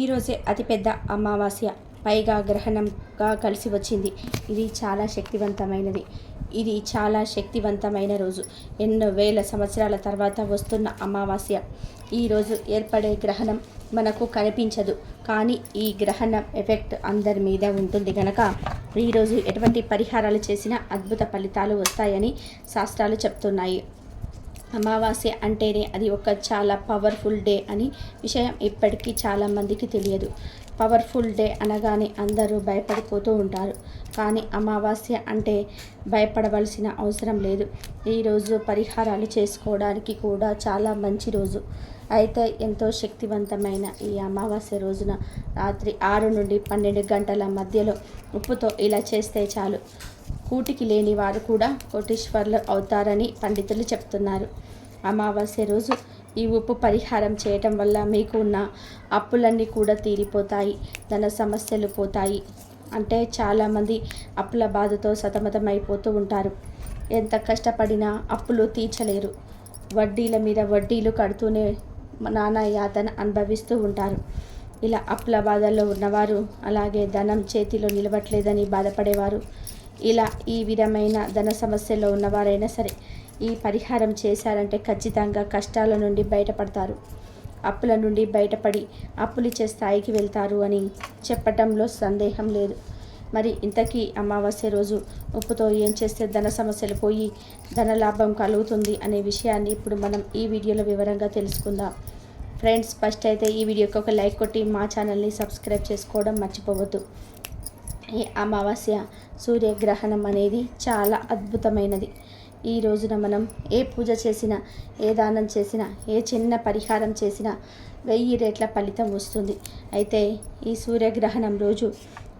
ఈరోజే అతిపెద్ద అమావాస్య. పైగా గ్రహణంగా కలిసి వచ్చింది. ఇది చాలా శక్తివంతమైనది. ఇది చాలా శక్తివంతమైన రోజు. ఎన్నో వేల సంవత్సరాల తర్వాత వస్తున్న అమావాస్య. ఈరోజు ఏర్పడే గ్రహణం మనకు కనిపించదు. కానీ ఈ గ్రహణం ఎఫెక్ట్ అందరి మీద ఉంటుంది కనుక ఈరోజు ఎటువంటి పరిహారాలు చేసినా అద్భుత ఫలితాలు వస్తాయని శాస్త్రాలు చెప్తున్నాయి. అమావాస్య అంటేనే అది ఒక చాలా పవర్ఫుల్ డే అని విషయం ఇప్పటికీ చాలామందికి తెలియదు. పవర్ఫుల్ డే అనగానే అందరూ భయపడిపోతూ ఉంటారు. కానీ అమావాస్య అంటే భయపడవలసిన అవసరం లేదు. ఈరోజు పరిహారాలు చేసుకోవడానికి కూడా చాలా మంచి రోజు. అయితే ఎంతో శక్తివంతమైన ఈ అమావాస్య రోజున రాత్రి ఆరు నుండి పన్నెండు గంటల మధ్యలో ఉప్పుతో ఇలా చేస్తే చాలు. కూటికి లేని వారు కూడా కోటీశ్వర్లు అవుతారని పండితులు చెప్తున్నారు. అమావాస్య రోజు ఈ ఉప్పు పరిహారం చేయటం వల్ల మీకు ఉన్న అప్పులన్నీ కూడా తీరిపోతాయి ధన సమస్యలు పోతాయి. అంటే చాలామంది అప్పుల బాధతో సతమతమైపోతూ ఉంటారు. ఎంత కష్టపడినా అప్పులు తీర్చలేరు. వడ్డీల మీద వడ్డీలు కడుతూనే నానా యాతన అనుభవిస్తూ ఉంటారు. ఇలా అప్పుల బాధల్లో ఉన్నవారు అలాగే ధనం చేతిలో నిలబట్లేదని బాధపడేవారు ఇలా ఈ విధమైన ధన సమస్యలో ఉన్నవారైనా సరే ఈ పరిహారం చేశారంటే ఖచ్చితంగా కష్టాల నుండి బయటపడతారు. అప్పుల నుండి బయటపడి అప్పులిచ్చే స్థాయికి వెళ్తారు అని చెప్పటంలో సందేహం లేదు. మరి ఇంతకీ అమావాస్య రోజు ఉప్పుతో ఏం చేస్తే ధన సమస్యలు పోయి ధన లాభం కలుగుతుంది అనే విషయాన్ని ఇప్పుడు మనం ఈ వీడియోలో వివరంగా తెలుసుకుందాం. ఫ్రెండ్స్ ఫస్ట్ అయితే ఈ వీడియోకి ఒక లైక్ కొట్టి మా ఛానల్ని సబ్స్క్రైబ్ చేసుకోవడం మర్చిపోవద్దు. ఈ అమావాస్య సూర్యగ్రహణం అనేది చాలా అద్భుతమైనది. ఈ రోజున మనం ఏ పూజ చేసినా ఏ దానం చేసినా ఏ చిన్న పరిహారం చేసినా వెయ్యి రేట్ల ఫలితం వస్తుంది. అయితే ఈ సూర్యగ్రహణం రోజు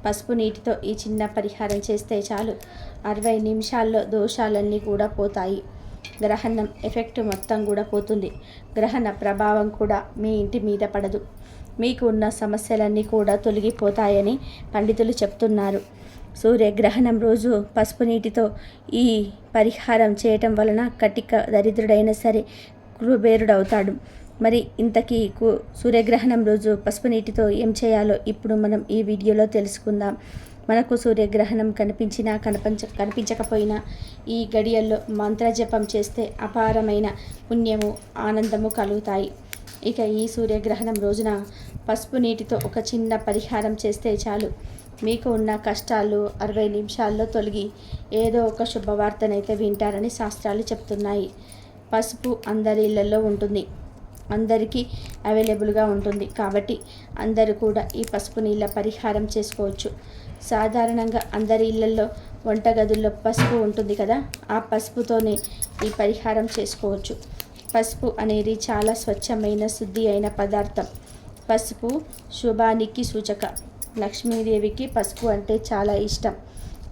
పసుపు నీటితో ఈ చిన్న పరిహారం చేస్తే చాలు. అరవై నిమిషాల్లో దోషాలన్నీ కూడా పోతాయి. గ్రహణం ఎఫెక్ట్ మొత్తం కూడా పోతుంది. గ్రహణ ప్రభావం కూడా మీ ఇంటి మీద పడదు. మీకు ఉన్న సమస్యలన్నీ కూడా తొలగిపోతాయని పండితులు చెప్తున్నారు. సూర్యగ్రహణం రోజు పసుపు నీటితో ఈ పరిహారం చేయటం వలన కటిక దరిద్రుడైనా సరే కుబేరుడవుతాడు మరి ఇంతకీ కు- సూర్యగ్రహణం రోజు పసుపు నీటితో ఏం చేయాలో ఇప్పుడు మనం ఈ వీడియోలో తెలుసుకుందాం. మనకు సూర్యగ్రహణం కనిపించినా కనిపించ కనిపించకపోయినా ఈ గడియల్లో మంత్రజపం చేస్తే అపారమైన పుణ్యము ఆనందము కలుగుతాయి. ఇక ఈ సూర్యగ్రహణం రోజున పసుపు నీటితో ఒక చిన్న పరిహారం చేస్తే చాలు. మీకు ఉన్న కష్టాలు అరవై నిమిషాల్లో తొలగి ఏదో ఒక శుభవార్తనైతే వింటారని శాస్త్రాలు చెప్తున్నాయి. పసుపు అందరి ఇళ్ళలో ఉంటుంది. అందరికీ అవైలబుల్గా ఉంటుంది. కాబట్టి అందరూ కూడా ఈ పసుపు నీళ్ళ పరిహారం చేసుకోవచ్చు. సాధారణంగా అందరి ఇళ్ళలో వంటగదుల్లో పసుపు ఉంటుంది కదా ఆ పసుపుతోనే ఈ పరిహారం చేసుకోవచ్చు. పసుపు అనేది చాలా స్వచ్ఛమైన శుద్ధి అయిన పదార్థం. పసుపు శుభానికి సూచక. లక్ష్మీదేవికి పసుపు అంటే చాలా ఇష్టం.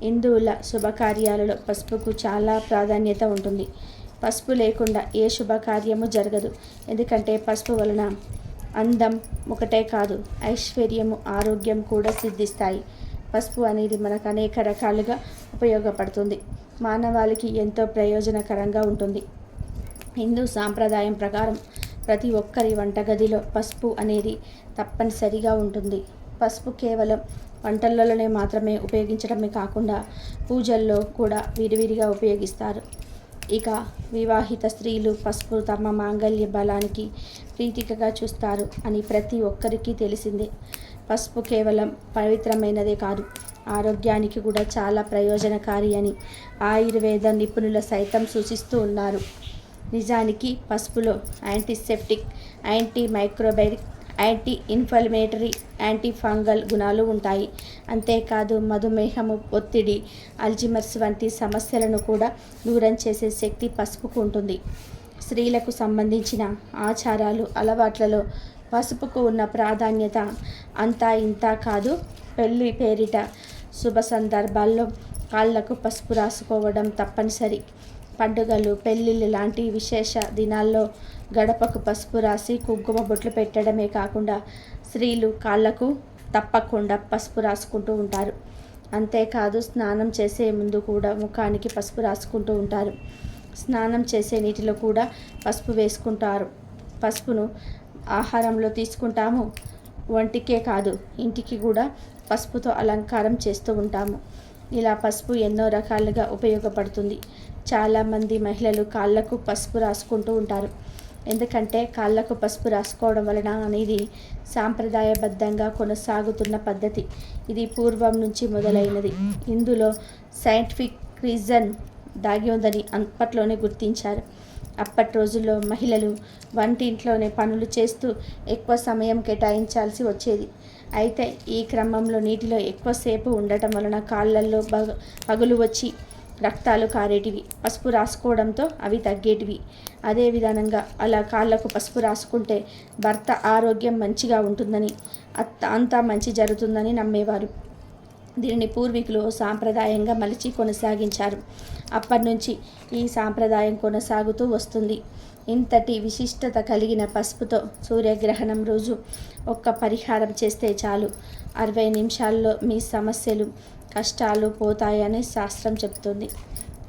హిందువుల శుభకార్యాలలో పసుపుకు చాలా ప్రాధాన్యత ఉంటుంది. పసుపు లేకుండా ఏ శుభకార్యము జరగదు. ఎందుకంటే పసుపు వలన అందం ఒకటే కాదు ఐశ్వర్యము ఆరోగ్యం కూడా సిద్ధిస్తాయి. పసుపు అనేది మనకు అనేక రకాలుగా ఉపయోగపడుతుంది. మానవాళికి ఎంతో ప్రయోజనకరంగా ఉంటుంది. హిందూ సాంప్రదాయం ప్రకారం ప్రతి ఒక్కరి వంటగదిలో పసుపు అనేది తప్పనిసరిగా ఉంటుంది. పసుపు కేవలం వంటలలోనే మాత్రమే ఉపయోగించడమే కాకుండా పూజల్లో కూడా విడివిడిగా ఉపయోగిస్తారు. ఇక వివాహిత స్త్రీలు పసుపు తమ మాంగళ్య బలానికి ప్రీతికగా చూస్తారు అని ప్రతి ఒక్కరికి తెలిసిందే. పసుపు కేవలం పవిత్రమైనదే కాదు ఆరోగ్యానికి కూడా చాలా ప్రయోజనకారి అని ఆయుర్వేద నిపుణులు సైతం సూచిస్తూ ఉన్నారు. నిజానికి పసుపులో antiseptic anti microbial anti inflammatory anti fungal గుణాలు ఉంటాయి. అంతేకాదు మధుమేహము ఒత్తిడి అల్జిమర్స్ వంటి సమస్యలను కూడా దూరం చేసే శక్తి పసుపుకు ఉంటుంది. స్త్రీలకు సంబంధించిన ఆచారాలు అలవాట్లలో పసుపుకు ఉన్న ప్రాధాన్యత అంతా ఇంత కాదు. పెళ్ళి పేరిట శుభ సందర్భాల్లో కాళ్ళకు పసుపు రాసుకోవడం తప్పనిసరి. పండుగలు పెళ్ళిళ్ళు లాంటి విశేష దినాల్లో గడపకు పసుపు రాసి కుంకుమ బొట్లు పెట్టడమే కాకుండా స్త్రీలు కాళ్ళకు తప్పకుండా పసుపు రాసుకుంటూ ఉంటారు. అంతేకాదు స్నానం చేసే ముందు కూడా ముఖానికి పసుపు రాసుకుంటూ ఉంటారు. స్నానం చేసే నీటిలో కూడా పసుపు వేసుకుంటారు. పసుపును ఆహారంలో తీసుకుంటాము. ఒంటికే కాదు ఇంటికి కూడా పసుపుతో అలంకారం చేస్తూ ఉంటాము. ఇలా పసుపు ఎన్నో రకాలుగా ఉపయోగపడుతుంది. చాలామంది మహిళలు కాళ్ళకు పసుపు రాసుకుంటూ ఉంటారు. ఎందుకంటే కాళ్ళకు పసుపు రాసుకోవడం వలన అనేది సాంప్రదాయబద్ధంగా కొనసాగుతున్న పద్ధతి. ఇది పూర్వం నుంచి మొదలైనది. ఇందులో సైంటిఫిక్ రీజన్ దాగి ఉందని అప్పట్లోనే గుర్తించారు. అప్పటి రోజుల్లో మహిళలు వంటింట్లోనే పనులు చేస్తూ ఎక్కువ సమయం కేటాయించాల్సి వచ్చేది. అయితే ఈ క్రమంలో నీటిలో ఎక్కువసేపు ఉండటం వలన కాళ్ళల్లో పగులు వచ్చి రక్తాలు కారేటివి. పసుపు రాసుకోవడంతో అవి తగ్గేటివి. అదే విధానంగా అలా కాళ్ళకు పసుపు రాసుకుంటే భర్త ఆరోగ్యం మంచిగా ఉంటుందని అత్త అంతా మంచి జరుగుతుందని నమ్మేవారు. దీనిని పూర్వీకులు సాంప్రదాయంగా మలిచి కొనసాగించారు. అప్పటి నుంచి ఈ సాంప్రదాయం కొనసాగుతూ వస్తుంది. ఇంతటి విశిష్టత కలిగిన పసుపుతో సూర్యగ్రహణం రోజు ఒక్క పరిహారం చేస్తే చాలు. అరవై నిమిషాల్లో మీ సమస్యలు కష్టాలు పోతాయని శాస్త్రం చెప్తుంది.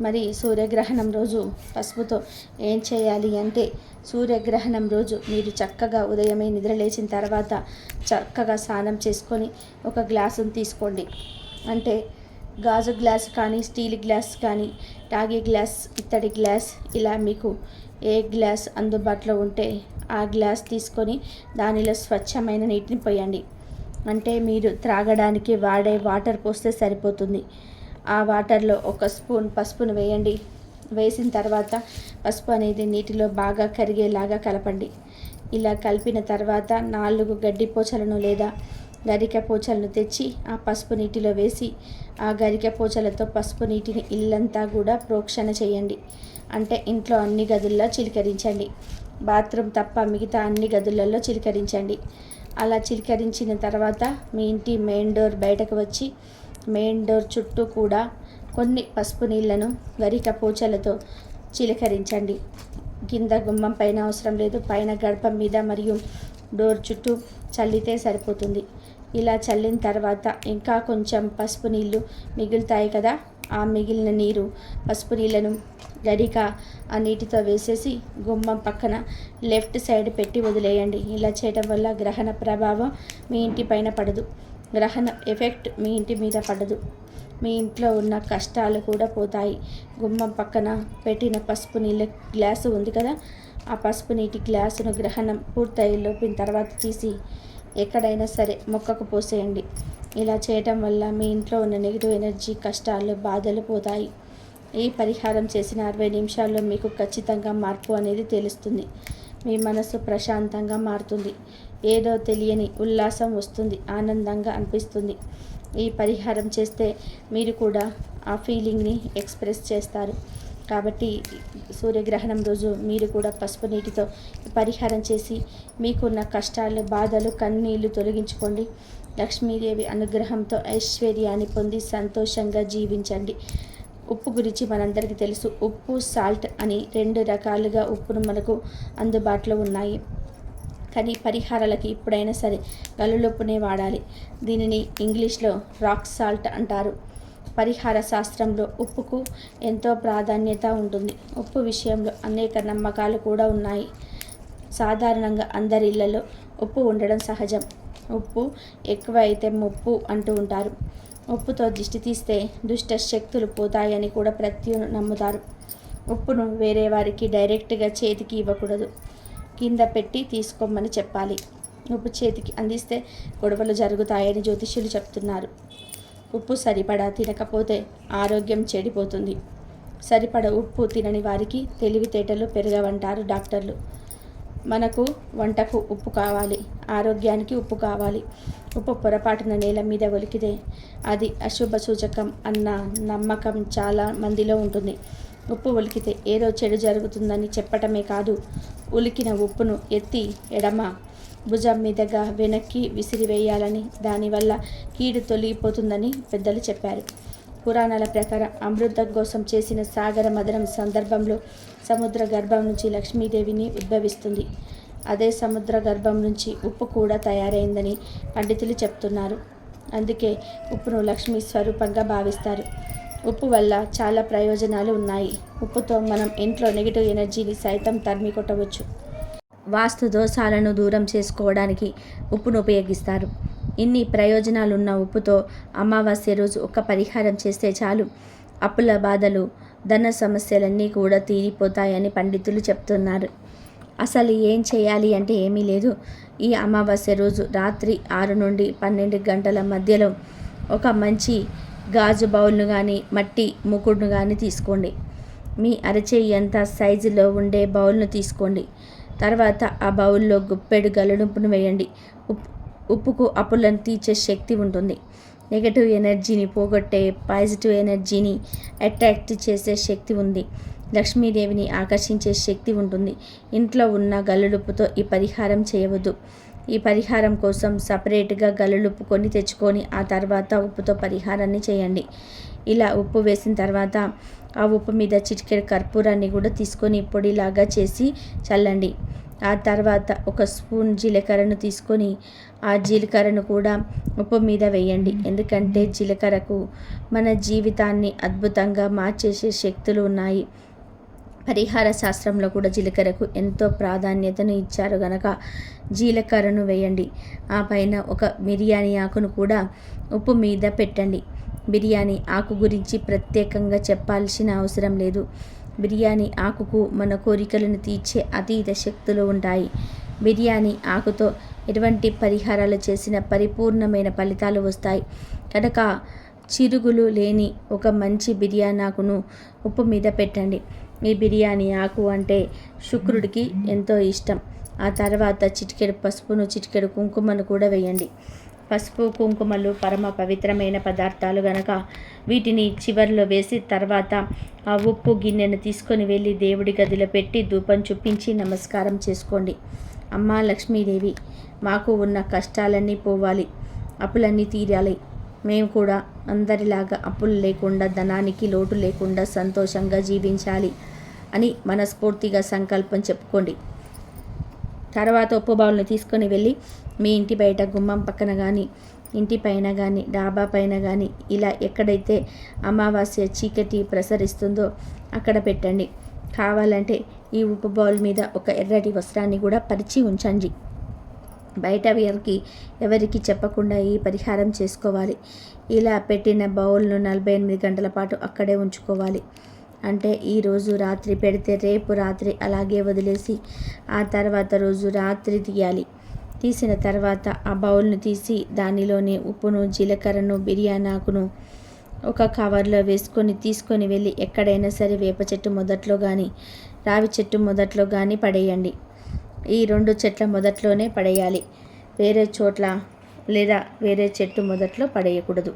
మరి సూర్యగ్రహణం రోజు పసుపుతో ఏం చేయాలి అంటే సూర్యగ్రహణం రోజు మీరు చక్కగా ఉదయమే నిద్రలేచిన తర్వాత చక్కగా స్నానం చేసుకొని ఒక గ్లాసును తీసుకోండి. అంటే గాజు గ్లాస్ కానీ స్టీల్ గ్లాస్ కానీ రాగి గ్లాస్ ఇత్తడి గ్లాస్ ఇలా మీకు ఏ గ్లాస్ అందుబాటులో ఉంటే ఆ గ్లాస్ తీసుకొని దానిలో స్వచ్ఛమైన నీటిని పోయండి. అంటే మీరు త్రాగడానికి వాడే వాటర్ పోస్తే సరిపోతుంది. ఆ వాటర్లో ఒక స్పూన్ పసుపును వేయండి. వేసిన తర్వాత పసుపు అనేది నీటిలో బాగా కరిగేలాగా కలపండి. ఇలా కలిపిన తర్వాత నాలుగు గడ్డి పోచలను లేదా గరిక పోచలను తెచ్చి ఆ పసుపు నీటిలో వేసి ఆ గరిక పోచలతో పసుపు నీటిని ఇల్లంతా కూడా ప్రోక్షణ చేయండి. అంటే ఇంట్లో అన్ని గదుల్లో చిలకరించండి. బాత్రూమ్ తప్ప మిగతా అన్ని గదులలో చిలకరించండి. అలా చిలకరించిన తర్వాత మీ ఇంటి మెయిన్ డోర్ బయటకు వచ్చి మెయిన్ డోర్ చుట్టూ కూడా కొన్ని పసుపు నీళ్ళను గరిక పూచలతో చిలకరించండి. కింద గుమ్మం పైన అవసరం లేదు. పైన గడప మీద మరియు డోర్ చుట్టూ చల్లితే సరిపోతుంది. ఇలా చల్లిన తర్వాత ఇంకా కొంచెం పసుపు నీళ్ళు మిగులుతాయి కదా ఆ మిగిలిన నీరు పసుపు నీళ్ళను గరిక ఆ నీటితో వేసేసి గుమ్మం పక్కన లెఫ్ట్ సైడ్ పెట్టి వదిలేయండి. ఇలా చేయడం వల్ల గ్రహణ ప్రభావం మీ ఇంటి పైన పడదు. గ్రహణ ఎఫెక్ట్ మీ ఇంటి మీద పడదు. మీ ఇంట్లో ఉన్న కష్టాలు కూడా పోతాయి. గుమ్మం పక్కన పెట్టిన పసుపు నీళ్ళ గ్లాసు ఉంది కదా ఆ పసుపు నీటి గ్లాసును గ్రహణం పూర్తయి లోపిన తర్వాత తీసి ఎక్కడైనా సరే మొక్కకు పోసేయండి. ఇలా చేయటం వల్ల మీ ఇంట్లో ఉన్న నెగిటివ్ ఎనర్జీ కష్టాలు బాధలు పోతాయి. ఈ పరిహారం చేసిన అరవై నిమిషాల్లో మీకు ఖచ్చితంగా మార్పు అనేది తెలుస్తుంది. మీ మనసు ప్రశాంతంగా మారుతుంది. ఏదో తెలియని ఉల్లాసం వస్తుంది ఆనందంగా అనిపిస్తుంది. ఈ పరిహారం చేస్తే మీరు కూడా ఆ ఫీలింగ్ని ఎక్స్ప్రెస్ చేస్తారు. కాబట్టి సూర్యగ్రహణం రోజు మీరు కూడా పసుపు నీటితో పరిహారం చేసి మీకున్న కష్టాలు బాధలు కన్నీళ్ళు తొలగించుకోండి. లక్ష్మీదేవి అనుగ్రహంతో ఐశ్వర్యాన్ని పొంది సంతోషంగా జీవించండి. ఉప్పు గురించి మనందరికీ తెలుసు. ఉప్పు సాల్ట్ అని రెండు రకాలుగా ఉప్పును మనకు అందుబాటులో ఉన్నాయి. కానీ పరిహారాలకి ఇప్పుడైనా సరే గలులొప్పునే వాడాలి. దీనిని ఇంగ్లీష్లో రాక్ సాల్ట్ అంటారు. పరిహార శాస్త్రంలో ఉప్పుకు ఎంతో ప్రాధాన్యత ఉంటుంది. ఉప్పు విషయంలో అనేక నమ్మకాలు కూడా ఉన్నాయి. సాధారణంగా అందరి ఇళ్ళలో ఉప్పు ఉండడం సహజం. ఉప్పు ఎక్కువ అయితే ముప్పు అంటూ ఉంటారు. ఉప్పుతో దిష్టి తీస్తే దుష్ట శక్తులు పోతాయని కూడా ప్రతి నమ్ముతారు. ఉప్పును వేరే వారికి డైరెక్ట్గా చేతికి ఇవ్వకూడదు. కింద పెట్టి తీసుకోమని చెప్పాలి. ఉప్పు చేతికి అందిస్తే గొడవలు జరుగుతాయని జ్యోతిష్యులు చెప్తున్నారు. ఉప్పు సరిపడా తినకపోతే ఆరోగ్యం చెడిపోతుంది. సరిపడ ఉప్పు తినని వారికి తెలివితేటలు పెరగవంటారు డాక్టర్లు. మనకు వంటకు ఉప్పు కావాలి ఆరోగ్యానికి ఉప్పు కావాలి. ఉప్పు పొరపాటున నేల మీద ఒలికితే అది అశుభ సూచకం అన్న నమ్మకం చాలా మందిలో ఉంటుంది. ఉప్పు ఒలికితే ఏదో చెడు జరుగుతుందని చెప్పటమే కాదు ఉలికిన ఉప్పును ఎత్తి ఎడమ భుజం మీదగా వెనక్కి విసిరివేయాలని దానివల్ల కీడు తొలగిపోతుందని పెద్దలు చెప్పారు. పురాణాల ప్రకారం అమృతం కోసం చేసిన సాగర మదనం సందర్భంలో సముద్ర గర్భం నుంచి లక్ష్మీదేవిని ఉద్భవిస్తుంది. అదే సముద్ర గర్భం నుంచి ఉప్పు కూడా తయారైందని పండితులు చెప్తున్నారు. అందుకే ఉప్పును లక్ష్మీ స్వరూపంగా భావిస్తారు. ఉప్పు వల్ల చాలా ప్రయోజనాలు ఉన్నాయి. ఉప్పుతో మనం ఇంట్లో నెగిటివ్ ఎనర్జీని సైతం తరిమి కొట్టవచ్చు. వాస్తు దోషాలను దూరం చేసుకోవడానికి ఉప్పును ఉపయోగిస్తారు. ఇన్ని ప్రయోజనాలున్న ఉప్పుతో అమావాస్య రోజు ఒక పరిహారం చేస్తే చాలు. అప్పుల బాధలు ధన సమస్యలన్నీ కూడా తీరిపోతాయని పండితులు చెప్తున్నారు. అసలు ఏం చేయాలి అంటే ఏమీ లేదు. ఈ అమావాస్య రోజు రాత్రి ఆరు నుండి పన్నెండు గంటల మధ్యలో ఒక మంచి గాజు బౌల్ను కానీ మట్టి ముకుడును కానీ తీసుకోండి. మీ అరచేయి అంత సైజులో ఉండే బౌల్ను తీసుకోండి. తర్వాత ఆ బౌల్లో గుప్పెడు గలడుపును వేయండి. ఉప్పు ఉప్పుకు అప్పులను తీర్చే శక్తి ఉంటుంది. నెగటివ్ ఎనర్జీని పోగొట్టే పాజిటివ్ ఎనర్జీని అట్రాక్ట్ చేసే శక్తి ఉంది. లక్ష్మీదేవిని ఆకర్షించే శక్తి ఉంటుంది. ఇంట్లో ఉన్న గల్లులుప్పుతో ఈ పరిహారం చేయవద్దు. ఈ పరిహారం కోసం సపరేట్గా గల్లులుప్పు కొని తెచ్చుకొని ఆ తర్వాత ఉప్పుతో పరిహారాన్ని చేయండి. ఇలా ఉప్పు వేసిన తర్వాత ఆ ఉప్పు మీద చిటికెడు కర్పూరాన్ని కూడా తీసుకొని పొడిలాగా చేసి చల్లండి. ఆ తర్వాత ఒక స్పూన్ జీలకర్రను తీసుకొని ఆ జీలకర్రను కూడా ఉప్పు మీద వేయండి. ఎందుకంటే జీలకర్రకు మన జీవితాన్ని అద్భుతంగా మార్చేసే శక్తులు ఉన్నాయి. పరిహార శాస్త్రంలో కూడా జీలకర్రకు ఎంతో ప్రాధాన్యతను ఇచ్చారు గనక జీలకర్రను వేయండి. ఆ పైన ఒక బిర్యానీ ఆకును కూడా ఉప్పు మీద పెట్టండి. బిర్యానీ ఆకు గురించి ప్రత్యేకంగా చెప్పాల్సిన అవసరం లేదు. బిర్యానీ ఆకుకు మన కోరికలను తీర్చే అతీత శక్తులు ఉంటాయి. బిర్యానీ ఆకుతో ఎటువంటి పరిహారాలు చేసిన పరిపూర్ణమైన ఫలితాలు వస్తాయి. కనుక చిరుగులు లేని ఒక మంచి బిర్యానీ ఆకును ఉప్పు మీద పెట్టండి. ఈ బిర్యానీ ఆకు అంటే శుక్రుడికి ఎంతో ఇష్టం. ఆ తర్వాత చిటికెడు పసుపును చిటికెడు కుంకుమను కూడా వేయండి. పసుపు కుంకుమలు పరమ పవిత్రమైన పదార్థాలు గనక వీటిని చివరిలో వేసి తర్వాత ఆ ఉప్పు గిన్నెను తీసుకొని వెళ్ళి దేవుడి గదిలో పెట్టి ధూపం చూపించి నమస్కారం చేసుకోండి. అమ్మా లక్ష్మీదేవి మాకు ఉన్న కష్టాలన్నీ పోవాలి అప్పులన్నీ తీరాలి. మేము కూడా అందరిలాగా అప్పులు లేకుండా ధనానికి లోటు లేకుండా సంతోషంగా జీవించాలి అని మనస్ఫూర్తిగా సంకల్పం చెప్పుకోండి. తర్వాత ఉప్పు బావులను తీసుకొని వెళ్ళి మీ ఇంటి బయట గుమ్మం పక్కన కానీ ఇంటి పైన కానీ డాబా పైన కానీ ఇలా ఎక్కడైతే అమావాస్య చీకటి ప్రసరిస్తుందో అక్కడ పెట్టండి. కావాలంటే ఈ ఉప్పు బౌల్ మీద ఒక ఎర్రటి వస్త్రాన్ని కూడా పరిచి ఉంచండి. బయట వీరికి ఎవరికి చెప్పకుండా ఈ పరిహారం చేసుకోవాలి. ఇలా పెట్టిన బౌల్ను నలభై ఎనిమిది గంటల పాటు అక్కడే ఉంచుకోవాలి. అంటే ఈరోజు రాత్రి పెడితే రేపు రాత్రి అలాగే వదిలేసి ఆ తర్వాత రోజు రాత్రి తీయాలి. తీసిన తర్వాత ఆ బౌల్ను తీసి దానిలోనే ఉప్పును జీలకర్రను బిర్యానాకును ఒక కవర్లో వేసుకొని తీసుకొని వెళ్ళి ఎక్కడైనా సరే వేప చెట్టు మొదట్లో కానీ రావి చెట్టు మొదట్లో కానీ పడేయండి. ఈ రెండు చెట్ల మొదట్లోనే పడేయాలి. వేరే చోట్ల లేదా వేరే చెట్టు మొదట్లో పడేయకూడదు.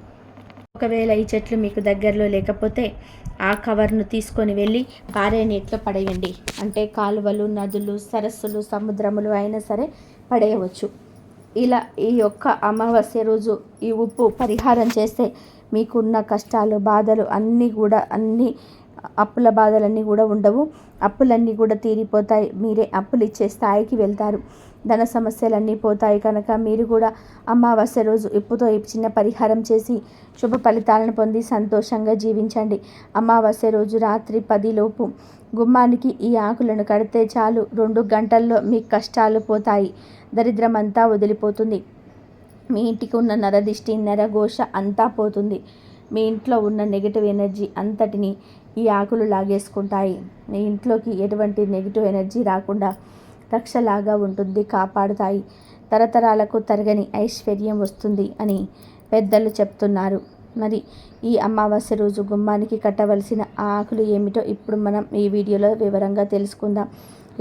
ఒకవేళ ఈ చెట్లు మీకు దగ్గరలో లేకపోతే ఆ కవర్ను తీసుకొని వెళ్ళి పారే నీటిలో పడేయండి. అంటే కాలువలు నదులు సరస్సులు సముద్రములు అయినా సరే పడేయవచ్చు. ఇలా ఈ యొక్క అమావాస్య రోజు ఈ ఉప్పు పరిహారం చేస్తే మీకున్న కష్టాలు బాధలు అన్నీ కూడా అన్నీ అప్పుల బాధలన్నీ కూడా ఉండవు. అప్పులన్నీ కూడా తీరిపోతాయి. మీరే అప్పులు ఇచ్చే స్థాయికి వెళ్తారు. ధన సమస్యలన్నీ పోతాయి కనుక మీరు కూడా అమావాస్య రోజు ఇప్పుతో చిన్న పరిహారం చేసి శుభ ఫలితాలను పొంది సంతోషంగా జీవించండి. అమావాస్య రోజు రాత్రి పదిలోపు గుమ్మానికి ఈ ఆకులను కడితే చాలు. రెండు గంటల్లో మీ కష్టాలు పోతాయి. దరిద్రమంతా వదిలిపోతుంది. మీ ఇంటికి ఉన్న నరదిష్టి నరఘోష అంతా పోతుంది. మీ ఇంట్లో ఉన్న నెగిటివ్ ఎనర్జీ అంతటిని ఈ ఆకులు లాగేసుకుంటాయి. మీ ఇంట్లోకి ఎటువంటి నెగిటివ్ ఎనర్జీ రాకుండా రక్షలాగా ఉంటుంది కాపాడుతాయి. తరతరాలకు తరగని ఐశ్వర్యం వస్తుంది అని పెద్దలు చెప్తున్నారు. మరి ఈ అమావాస్య రోజు గుమ్మానికి కట్టవలసిన ఆకులు ఏమిటో ఇప్పుడు మనం ఈ వీడియోలో వివరంగా తెలుసుకుందాం.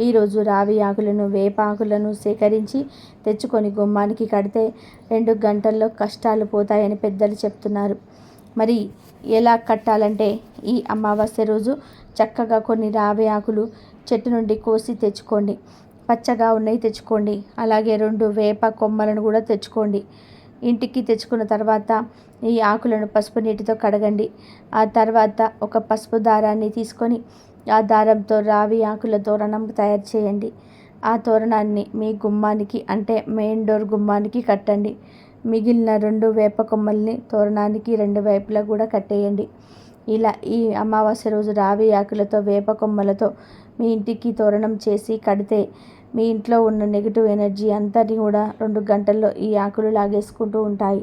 ఈరోజు రావి ఆకులను వేపాకులను సేకరించి తెచ్చుకొని గుమ్మానికి కడితే రెండు గంటల్లో కష్టాలు పోతాయని పెద్దలు చెప్తున్నారు. మరి ఎలా కట్టాలంటే ఈ అమావాస్య రోజు చక్కగా కొన్ని రావి ఆకులు చెట్టు నుండి కోసి తెచ్చుకోండి. పచ్చగా ఉన్నాయి తెచ్చుకోండి. అలాగే రెండు వేప కొమ్మలను కూడా తెచ్చుకోండి. ఇంటికి తెచ్చుకున్న తర్వాత ఈ ఆకులను పసుపు నీటితో కడగండి. ఆ తర్వాత ఒక పసుపు దారాన్ని తీసుకొని ఆ దారంతో రావి ఆకుల తోరణం తయారు చేయండి. ఆ తోరణాన్ని మీ గుమ్మానికి అంటే మెయిన్ డోర్ గుమ్మానికి కట్టండి. మిగిలిన రెండు వేప కొమ్మల్ని తోరణానికి రెండు వైపులా కూడా కట్టేయండి. ఇలా ఈ అమావాస్య రోజు రావి ఆకులతో వేప కొమ్మలతో మీ ఇంటికి తోరణం చేసి కడితే మీ ఇంట్లో ఉన్న నెగిటివ్ ఎనర్జీ అంతని కూడా రెండు గంటల్లో ఈ ఆకులు లాగేసుకుంటూ ఉంటాయి.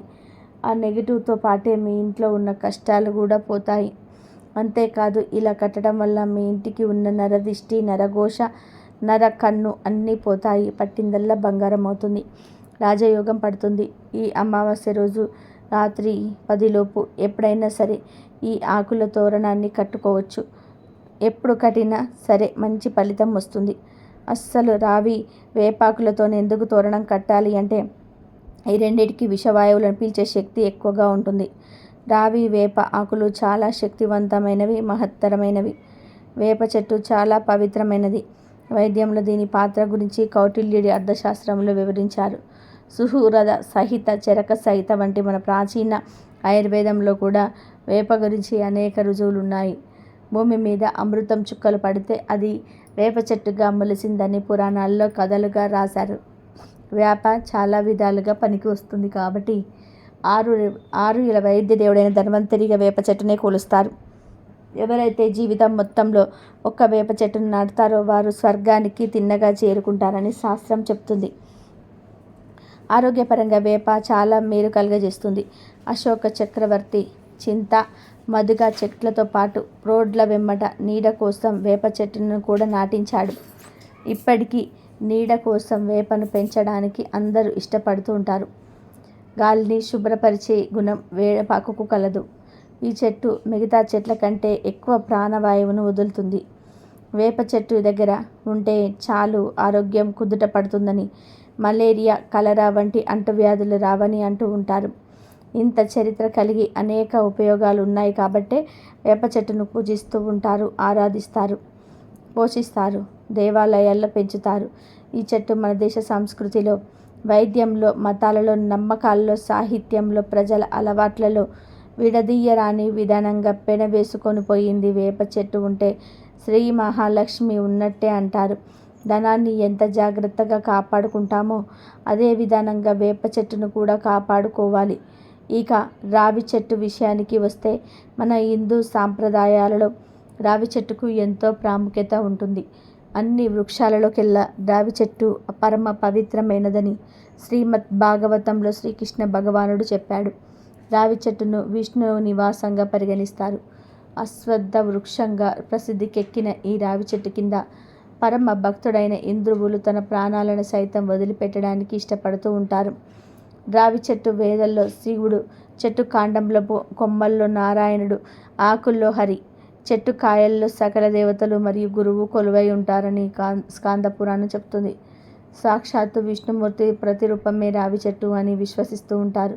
ఆ నెగిటివ్తో పాటే మీ ఇంట్లో ఉన్న కష్టాలు కూడా పోతాయి. అంతేకాదు ఇలా కట్టడం వల్ల మీ ఇంటికి ఉన్న నరదిష్టి నరఘోష నర కన్ను అన్నీ పోతాయి. పట్టిందల్లా బంగారం అవుతుంది రాజయోగం పడుతుంది. ఈ అమావాస్య రోజు రాత్రి పదిలోపు ఎప్పుడైనా సరే ఈ ఆకుల తోరణాన్ని కట్టుకోవచ్చు. ఎప్పుడు కట్టినా సరే మంచి ఫలితం వస్తుంది. అస్సలు రావి వేపాకులతో ఎందుకు తోరణం కట్టాలి అంటే ఈ రెండింటికి విషవాయువులను పీల్చే శక్తి ఎక్కువగా ఉంటుంది. రావి వేప ఆకులు చాలా శక్తివంతమైనవి మహత్తరమైనవి. వేప చెట్టు చాలా పవిత్రమైనది. వైద్యంలో దీని పాత్ర గురించి కౌటిల్యుడి అర్థశాస్త్రంలో వివరించారు. సుహూరద సహిత చెరక సహిత వంటి మన ప్రాచీన ఆయుర్వేదంలో కూడా వేప గురించి అనేక రుజువులు ఉన్నాయి భూమి మీద అమృతం చుక్కలు పడితే అది వేప చెట్టుగా మొలిసిందని పురాణాల్లో కథలుగా రాశారు. వేప చాలా విధాలుగా పనికి వస్తుంది కాబట్టి ఆరు ఆరు ఇలా వైద్య దేవుడైన ధన్వంతరిగా వేప చెట్టునే కొలుస్తారు. ఎవరైతే జీవితం మొత్తంలో ఒక్క వేప చెట్టును నాటుతారో వారు స్వర్గానికి తిన్నగా చేరుకుంటారని శాస్త్రం చెప్తుంది. ఆరోగ్యపరంగా వేప చాలా మేలు కలుగజేస్తుంది. అశోక చక్రవర్తి చింత మధుగా చెట్లతో పాటు రోడ్ల వెంబట నీడ కోసం వేప చెట్టును కూడా నాటించాడు. ఇప్పటికీ నీడ కోసం వేపను పెంచడానికి అందరూ ఇష్టపడుతూ ఉంటారు. గాలిని శుభ్రపరిచే గుణం వేడపాకుకు కలదు. ఈ చెట్టు మిగతా చెట్ల కంటే ఎక్కువ ప్రాణవాయువును వదులుతుంది. వేప చెట్టు దగ్గర ఉంటే చాలు ఆరోగ్యం కుదుట పడుతుందని మలేరియా కలరా వంటి అంటువ్యాధులు రావని అంటూ ఉంటారు. ఇంత చరిత్ర కలిగి అనేక ఉపయోగాలు ఉన్నాయి కాబట్టే వేప చెట్టును పూజిస్తూ ఉంటారు ఆరాధిస్తారు పోషిస్తారు దేవాలయాల్లో పెంచుతారు. ఈ చెట్టు మన దేశ సంస్కృతిలో వైద్యంలో మతాలలో నమ్మకాల్లో సాహిత్యంలో ప్రజల అలవాట్లలో విడదీయరాని విధానంగా పెనవేసుకొని పోయింది వేప చెట్టు ఉంటే శ్రీ మహాలక్ష్మి ఉన్నట్టే అంటారు. ధనాన్ని ఎంత జాగ్రత్తగా కాపాడుకుంటామో అదే విధానంగా వేప చెట్టును కూడా కాపాడుకోవాలి. ఇక రావి చెట్టు విషయానికి వస్తే మన హిందూ సాంప్రదాయాలలో రావి చెట్టుకు ఎంతో ప్రాముఖ్యత ఉంటుంది. అన్ని వృక్షాలలోకెల్లా రావి చెట్టు పరమ పవిత్రమైనదని శ్రీమద్ భాగవతంలో శ్రీకృష్ణ భగవానుడు చెప్పాడు. రావి చెట్టును విష్ణు నివాసంగా పరిగణిస్తారు. అశ్వద్ధ వృక్షంగా ప్రసిద్ధికెక్కిన ఈ రావి చెట్టు కింద పరమ భక్తుడైన ఇంద్రువులు తన ప్రాణాలను సైతం వదిలిపెట్టడానికి ఇష్టపడుతూ ఉంటారు. రావి చెట్టు వేదల్లో శివుడు చెట్టు కాండంలో కొమ్మల్లో నారాయణుడు ఆకుల్లో హరి చెట్టు కాయల్లో సకల దేవతలు మరియు గురువు కొలువై ఉంటారని స్కాంద పురాణం చెప్తుంది. సాక్షాత్తు విష్ణుమూర్తి ప్రతిరూపమే రావి చెట్టు అని విశ్వసిస్తూ ఉంటారు.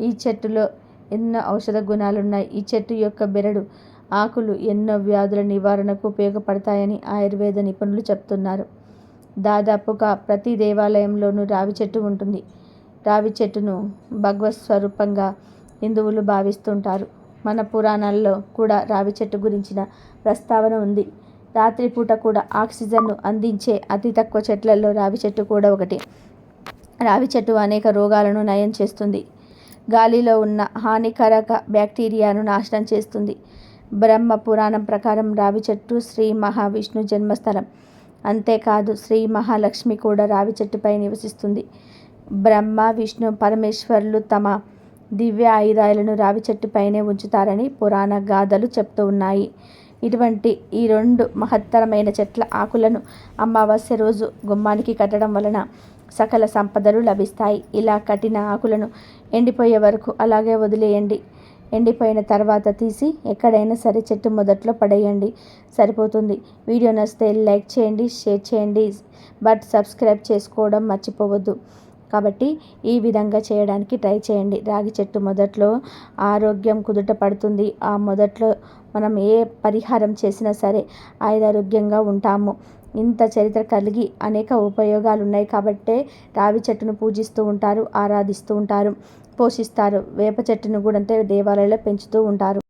ఈ చెట్టులో ఎన్నో ఔషధ గుణాలున్నాయి. ఈ చెట్టు యొక్క బెరడు ఆకులు ఎన్నో వ్యాధుల నివారణకు ఉపయోగపడతాయని ఆయుర్వేద నిపుణులు చెప్తున్నారు. దాదాపుగా ప్రతి దేవాలయంలోనూ రావి చెట్టు ఉంటుంది. రావి చెట్టును భగవత్ స్వరూపంగా హిందువులు భావిస్తుంటారు. మన పురాణాల్లో కూడా రావి చెట్టు గురించిన ప్రస్తావన ఉంది. రాత్రిపూట కూడా ఆక్సిజన్ను అందించే అతి తక్కువ చెట్లలో రావి చెట్టు కూడా ఒకటి. రావి చెట్టు అనేక రోగాలను నయం చేస్తుంది. గాలిలో ఉన్న హానికారక బ్యాక్టీరియాను నాశనం చేస్తుంది. బ్రహ్మ పురాణం ప్రకారం రావి చెట్టు శ్రీ మహావిష్ణు జన్మస్థలం. అంతేకాదు శ్రీ మహాలక్ష్మి కూడా రావి చెట్టుపై నివసిస్తుంది. బ్రహ్మ విష్ణు పరమేశ్వర్లు తమ దివ్య ఆయుధాలను రావి చెట్టు పైనే ఉంచుతారని పురాణ గాథలు చెప్తూ ఉన్నాయి. ఇటువంటి ఈ రెండు మహత్తరమైన చెట్ల ఆకులను అమావాస్య రోజు గుమ్మానికి కట్టడం వలన సకల సంపదలు లభిస్తాయి. ఇలా కట్టిన ఆకులను ఎండిపోయే వరకు అలాగే వదిలేయండి. ఎండిపోయిన తర్వాత తీసి ఎక్కడైనా సరే చెట్టు మొదట్లో పడేయండి. సరిపోతుంది. వీడియో నచ్చితే లైక్ చేయండి షేర్ చేయండి. బట్ సబ్స్క్రైబ్ చేసుకోవడం మర్చిపోవద్దు. కాబట్టి ఈ విధంగా చేయడానికి ట్రై చేయండి. రాగి చెట్టు మొదట్లో ఆరోగ్యం కుదుట పడుతుంది. ఆ మొదట్లో మనం ఏ పరిహారం చేసినా సరే ఆయురారోగ్యంగా ఉంటాము. ఇంత చరిత్ర కలిగి అనేక ఉపయోగాలు ఉన్నాయి కాబట్టే రావి చెట్టును పూజిస్తూ ఉంటారు ఆరాధిస్తూ ఉంటారు పోషిస్తారు. వేప చెట్టును కూడా అంటే దేవాలయాల్లో పెంచుతూ ఉంటారు.